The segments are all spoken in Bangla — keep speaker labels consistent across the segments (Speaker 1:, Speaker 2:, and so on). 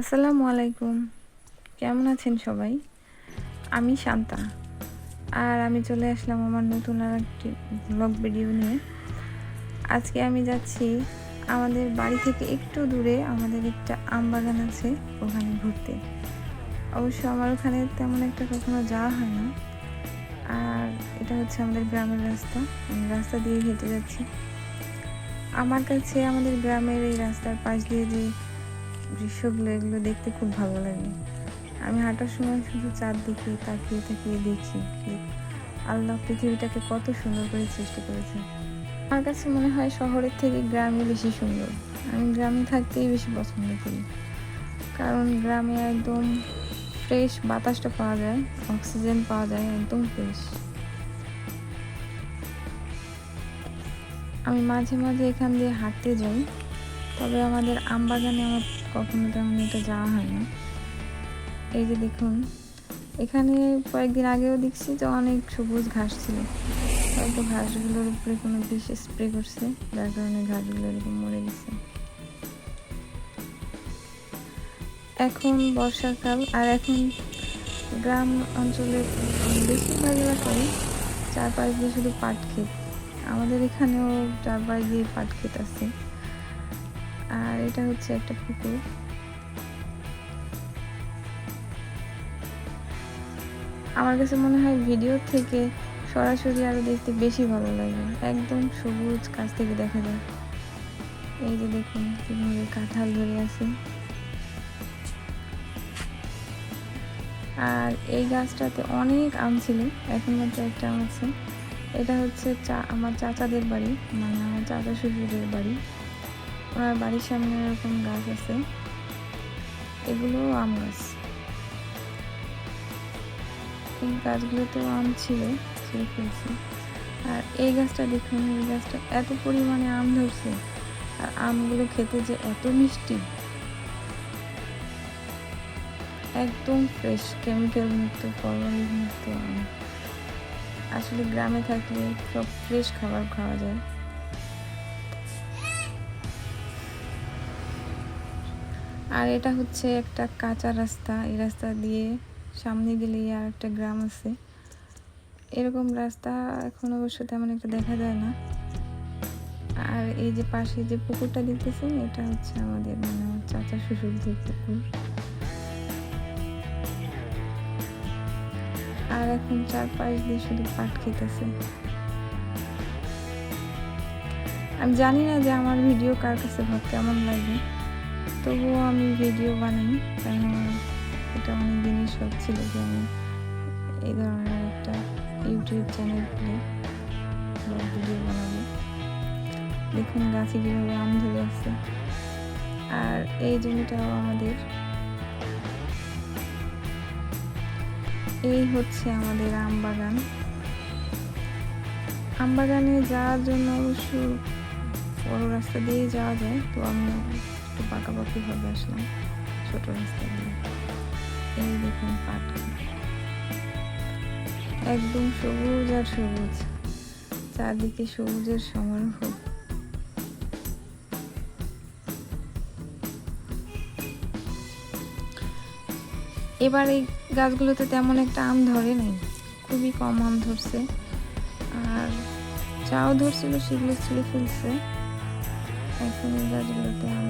Speaker 1: আসসালামু আলাইকুম। কেমন আছেন সবাই? আমি শান্তা। আর আমি চলে আসলাম আমার নতুন আর একটি ব্লগ ভিডিও নিয়ে। আজকে আমি যাচ্ছি আমাদের বাড়ি থেকে একটু দূরে, আমাদের একটা আম বাগান আছে ওখানে ঘুরতে। অবশ্য আমার ওখানে তেমন একটা কখনো যাওয়া হয় না। আর এটা হচ্ছে আমাদের গ্রামের রাস্তা। আমি রাস্তা দিয়ে হেঁটে যাচ্ছি। আমার কাছে আমাদের গ্রামের এই রাস্তার পাশ দিয়ে যে দৃশ্যগুলো, এগুলো দেখতে খুব ভালো লাগে। আমি হাঁটার সময় শুধু চারদিকে তাকিয়ে তাকিয়ে দেখি আল্লাহ পৃথিবীটাকে কত সুন্দর করে সৃষ্টি করেছে আমার কাছে মনে হয় শহরের থেকে গ্রামে বেশি সুন্দর। আমি গ্রামে থাকতেই বেশি পছন্দ করি। কারণ গ্রামে একদম ফ্রেশ বাতাসটা পাওয়া যায়, অক্সিজেন পাওয়া যায়, একদম ফ্রেশ। আমি মাঝে মাঝে এখান দিয়ে হাঁটতে যাই, তবে আমাদের আম বাগানে আমার কখনো তেমন এটা যাওয়া হয় না। এই যে দেখুন, এখানে কয়েকদিন আগেও দেখছি যে অনেক সবুজ ঘাস ছিল। হয়তো ঘাসগুলোর উপরে কোনো বিষ স্প্রে করছে, যার কারণে ঘাসগুলো এরকম মরে গেছে। এখন বর্ষাকাল, আর এখন গ্রাম অঞ্চলে বেশিরভাগ এলাকায় চারপাশ দিয়ে শুধু পাট ক্ষেত। আমাদের এখানেও চারপাশ দিয়ে পাট ক্ষেত আছে। আর এটা হচ্ছে একটা পুকুর। আমার কাছে মনে হয় ভিডিও থেকে সরাসরি আরও দেখতে বেশি ভালো লাগে। একদম সবুজ কাছ থেকে দেখা যায়। এই যে দেখুন কীভাবে কাঁঠাল ধরে আছে। আর এই গাছটাতে অনেক আম ছিল, এখন মাত্র একটা আম আছে। এটা হচ্ছে চা, আমার চাচাদের বাড়ি মানে আমার চাচা শ্বশুরের বাড়ি। ওনার বাড়ির সামনে এরকম গাছ আছে, এগুলো আম গাছ। এই গাছগুলোতেও আম ছিল ফেলছি আর এই গাছটা দেখুন, এই গাছটা এত পরিমাণে আম ধরছে, আর আমগুলো খেতে যে এত মিষ্টি। একদম ফ্রেশ কেমিক্যাল মুক্ত ফরমালিন মুক্ত আম। আসলে গ্রামে থাকলে সব ফ্রেশ খাবার খাওয়া যায়। আর এটা হচ্ছে একটা কাঁচা রাস্তা। এই রাস্তা দিয়ে সামনে গেলেই আর একটা গ্রাম আছে। এরকম রাস্তা এখন অবশ্য তেমন একটা দেখা যায় না। আর এই যে পাশে যে পুকুরটা দেখতেছেন, এটা হচ্ছে আমাদের মানে আমার চাচা শ্বশুরদের পুকুর। আর এখন চারপাশ দিয়ে শুধু পাট খেতেছে। আমি জানি না যে আমার ভিডিও কার কাছে ভাব কেমন লাগে। তবুও আমি ভিডিও বানাই কারণ আমার এটা অনেক দিনই শখ ছিল যে আমি এই ধরনের একটা ইউটিউব চ্যানেল খুলে ভিডিও বানাবো। দেখুন গাছে কীভাবে আম ধরে আছে। আর এই জমিটাও আমাদের। এই হচ্ছে আমাদের আম বাগান। আম বাগানে যাওয়ার জন্য অবশ্য বড় রাস্তা দিয়ে যাওয়া যায়, তো আমি একটু পাকাপাকি ভাবে আসলাম ছোট রাস্তা দিয়ে এই দেখুন পাট একদম সবুজ আর সবুজ। চারদিকে সবুজের সমারোহ। এবার এই গাছগুলোতে তেমন একটা আম ধরে নাই। খুবই কম আম ধরছে। আর চাও ধরছিল সেগুলো ছিঁড়ে ফেলছে। এই গাছগুলোতে আম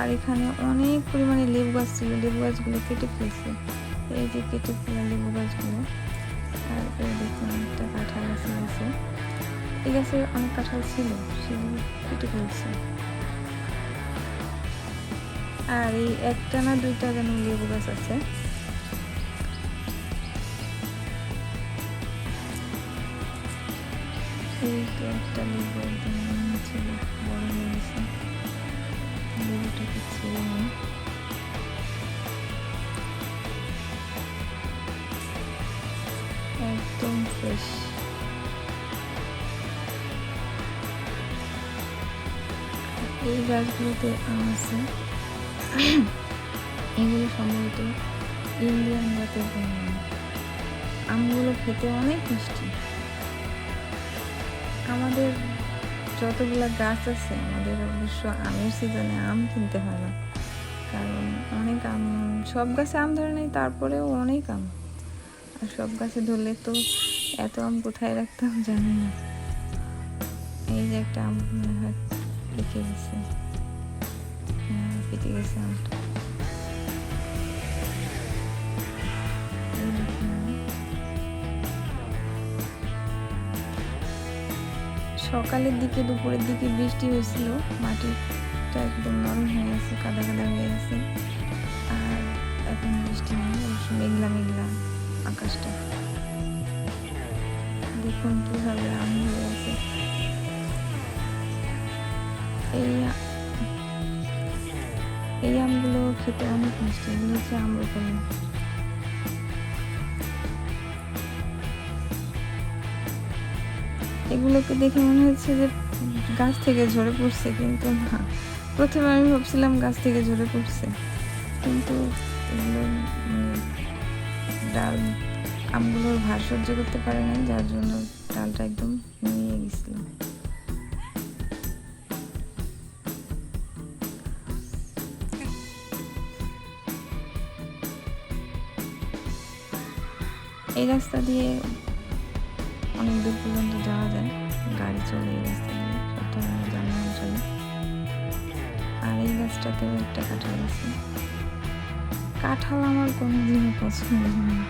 Speaker 1: আর এখানে অনেক পরিমাণে লেবু গাছ ছিল, লেবু গাছগুলো কেটে ফেলছে। এই যে কেটে ফেলা লেবু গাছগুলো, আর এই দেখুন একটা কাঁঠাল গাছে। আছে এই গাছে অনেক কাঁঠাল ছিল, সেগুলো কেটে ফেলছে। আর এই একটা না দুইটা যেন লেবু গাছ আছে। এই তো একটা লেবু একদম ছিল বড় হয়ে গেছে লেবুটাকে ছেড়ে নিই একদম ফ্রেশ এই গাছগুলোতে আম আছে। এগুলো সম্ভবত ইন্ডিয়ান জাতের আমগুলো খেতে অনেক মিষ্টি। আমাদের যতগুলা গাছ আছে, আমাদের অবশ্য আমের সিজনে আম কিনতে হয় না। কারণ অনেক আম, সব গাছে আম ধরে নেই, তারপরেও অনেক আম। আর সব গাছে ধরলে তো এত আম কোথায় রাখতাম জানি না। এই যে একটা আম মনে হয় গেছে। হ্যাঁ গেছে আমটা। সকালের দিকে, দুপুরের দিকে বৃষ্টি হয়েছিল। মাটিটা একদম নরম হয়ে গেছে, কাদা কাদা হয়ে গেছে। আর এখন বৃষ্টি নেই মেঘলা মেঘলা আকাশটা। দেখুন কীভাবে আম হয়ে গেছে এই এই আমগুলো খেতে অনেক মিষ্টি এগুলো হচ্ছে আম্রপালি এগুলোকে দেখে মনে হচ্ছে যে গাছ থেকে ঝরে পড়ছে, কিন্তু না। প্রথমে আমি ভাবছিলাম গাছ থেকে ঝরে পড়ছে, কিন্তু এগুলো ডাল আমগুলোর ভার সহ্য করতে পারে নাই, যার জন্য ডালটা একদম নিয়ে গেছিল এই রাস্তা দিয়ে অনেক দূর পর্যন্ত যাওয়া যায়। গাড়ি চলে এই রাস্তা দিয়ে যানবাহন চলে। আর এই গাছটাতেও একটা কাঁঠাল আছে। কাঁঠাল আমার কোনো দিনও পছন্দ হয়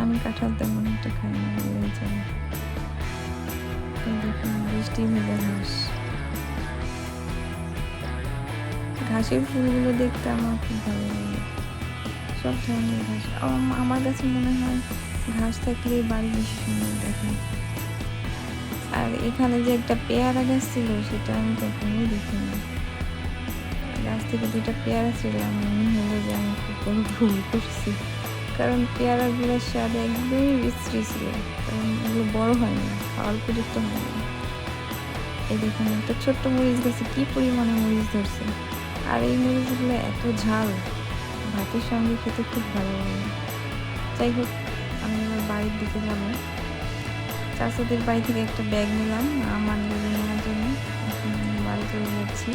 Speaker 1: আমি কাঁঠাল তেমন একটা খাই না বললেই চলে। বৃষ্টি ভেজা ঘাস। ঘাসের ফুলগুলো দেখতে আমার খুব ভালো লাগে। সব ধরনের ঘাস। আমার কাছে মনে হয় ঘাস থাকলে বাড়ি বেশি সুন্দর দেখায় আর এখানে যে একটা পেয়ারা গাছ ছিল সেটা আমি কখনোই দেখিনি। গাছ থেকে দুটো পেয়ারা ছিল আমার মনে হলো যে আমি বড় ভুল করছি। কারণ পেয়ারাগুলোর স্বাদ একদমই বিশ্রী ছিল, কারণ এগুলো বড় হয় না খাওয়ার উপযুক্ত হয় না এই দেখুন, একটা ছোট্ট মরিচ গাছে কী পরিমাণে মরিচ ধরছে। আর এই মরিচগুলো এত ঝাল, ভাতের সঙ্গে খেতে খুব ভালো লাগে। যাই হোক, আমি আমার বাড়ির দিকে যাব। চাচাদের বাড়ি থেকে একটা ব্যাগ নিলাম আমার লেগে নেওয়ার জন্য। বাড়ি চলে যাচ্ছি।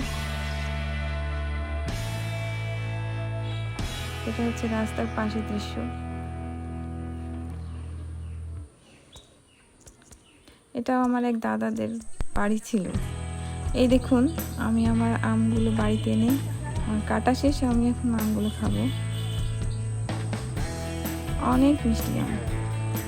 Speaker 1: এটা হচ্ছে রাস্তার পাশের দৃশ্য। এটাও আমার এক দাদাদের বাড়ি ছিল। এই দেখুন, আমি আমার আমগুলো বাড়িতে এনে কাটা শেষ, আমি এখন আমগুলো খাব। অনেক মিষ্টি আম